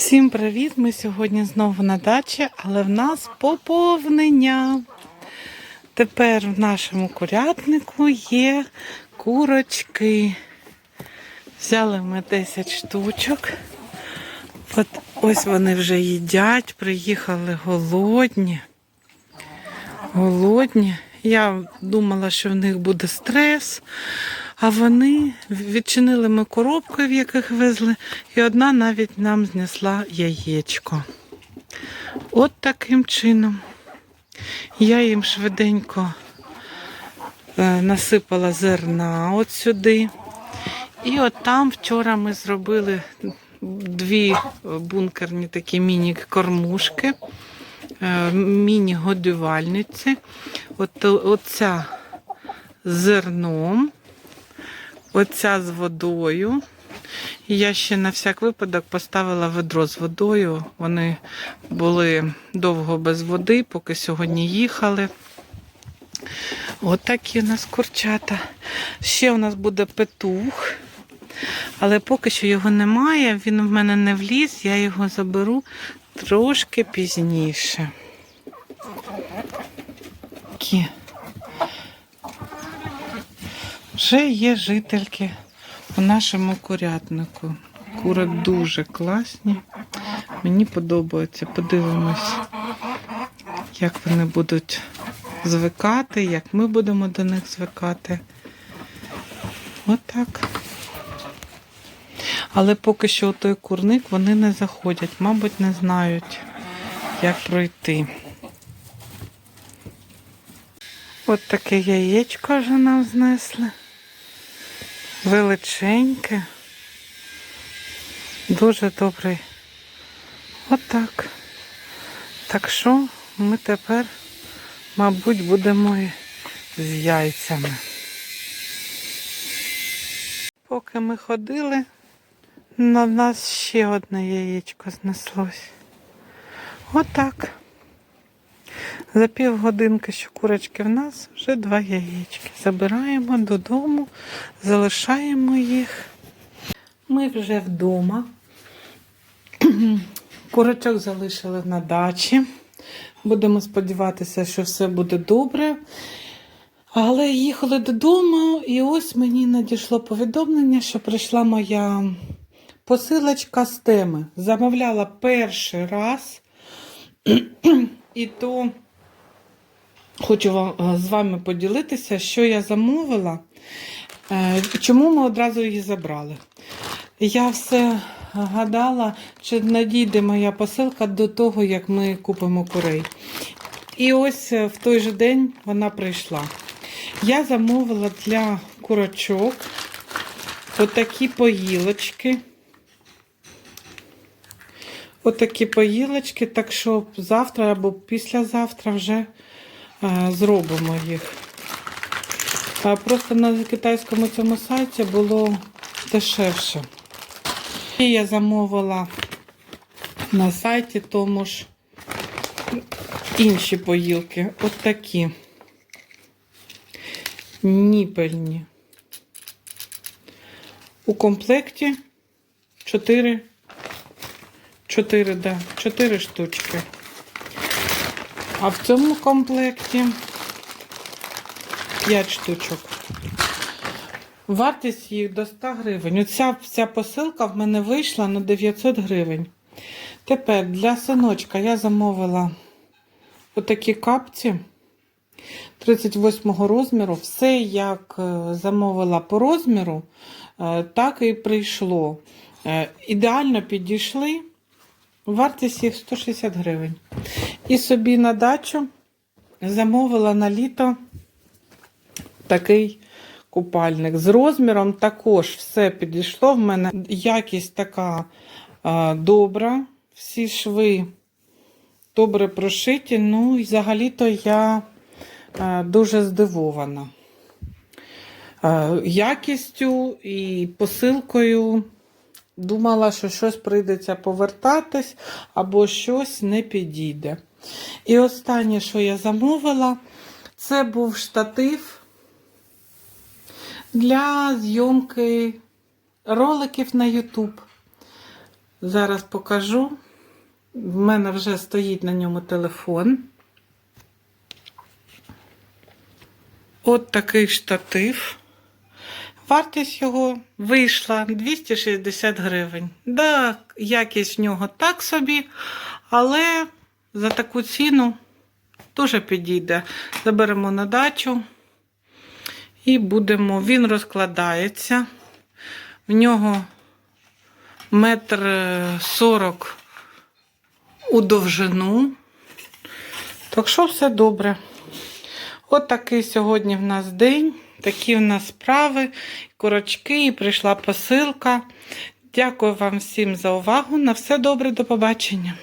Всім привіт! Ми сьогодні знову на дачі, але в нас поповнення. Тепер в нашому курятнику є курочки. Взяли ми 10 штучок. От ось вони вже їдять, приїхали голодні. Голодні. Я думала, що в них буде стрес, а вони відчинили ми коробки, в яких везли, і одна навіть нам знесла яєчко. От таким чином. Я їм швиденько е, насипала зерна от сюди. І от там вчора ми зробили дві бункерні такі міні-кормушки, е, міні-годувальниці. От, оця зерном, оця з водою. І я ще на всяк випадок поставила ведро з водою. Вони були довго без води, поки сьогодні їхали. От у нас курчата. Ще у нас буде петух, але поки що його немає, він в мене не вліз, я його заберу трошки пізніше. Такі. Вже є жительки у нашому курятнику. Кури дуже класні. Мені подобається. Подивимось, як вони будуть звикати, як ми будемо до них звикати. Отак. Але поки що у той курник вони не заходять, мабуть, не знають, як пройти. От таке яєчко вже нам знесли. Величеньке. Дуже добрий. Отак. Так що ми тепер, мабуть, будемо з яйцями. Поки ми ходили, на нас ще одне яєчко знеслось. Отак. За півгодинки, що курочки в нас, вже два яєчки. Забираємо додому, залишаємо їх. Ми вже вдома. Курочок залишили на дачі. Будемо сподіватися, що все буде добре. Але їхали додому, і ось мені надійшло повідомлення, що прийшла моя посилочка з теми. Замовляла перший раз. І то хочу вам, з вами поділитися, що я замовила, е, чому ми одразу її забрали. Я все гадала, чи надійде моя посилка до того, як ми купимо курей. І ось е, в той же день вона прийшла. Я замовила для курочок отакі поїлочки. Отакі поїлочки, так що завтра або післязавтра вже е, зробимо їх. А просто на китайському цьому сайті було дешевше. І я замовила на сайті тому ж інші поїлки. От такі ніпельні. У комплекті 4 Чотири, да, чотири штучки. А в цьому комплекті 5 штучок. Вартість їх до 100 гривень. Оця вся посилка в мене вийшла на 900 гривень. Тепер для синочка я замовила отакі капці 38 розміру. Все, як е, замовила по розміру, е, так і прийшло. Е, Ідеально підійшли. Вартість їх 160 гривень. І собі на дачу замовила на літо такий купальник. З розміром також все підійшло. В мене якість така а, добра, всі шви добре прошиті. Ну, і взагалі-то я а, дуже здивована. А, якістю і посилкою. Думала, що щось прийдеться повертатись або щось не підійде. І останнє, що я замовила, це був штатив для зйомки роликів на YouTube. Зараз покажу. В мене вже стоїть на ньому телефон. От такий штатив. Вартість його вийшла 260 гривень. Да, якість в нього так собі, але за таку ціну дуже підійде. Заберемо на дачу і будемо. Він розкладається. В нього метр сорок у довжину. Так що все добре. От такий сьогодні в нас день. Такі в нас справи, корочки, і прийшла посилка. Дякую вам всім за увагу. На все добре, до побачення.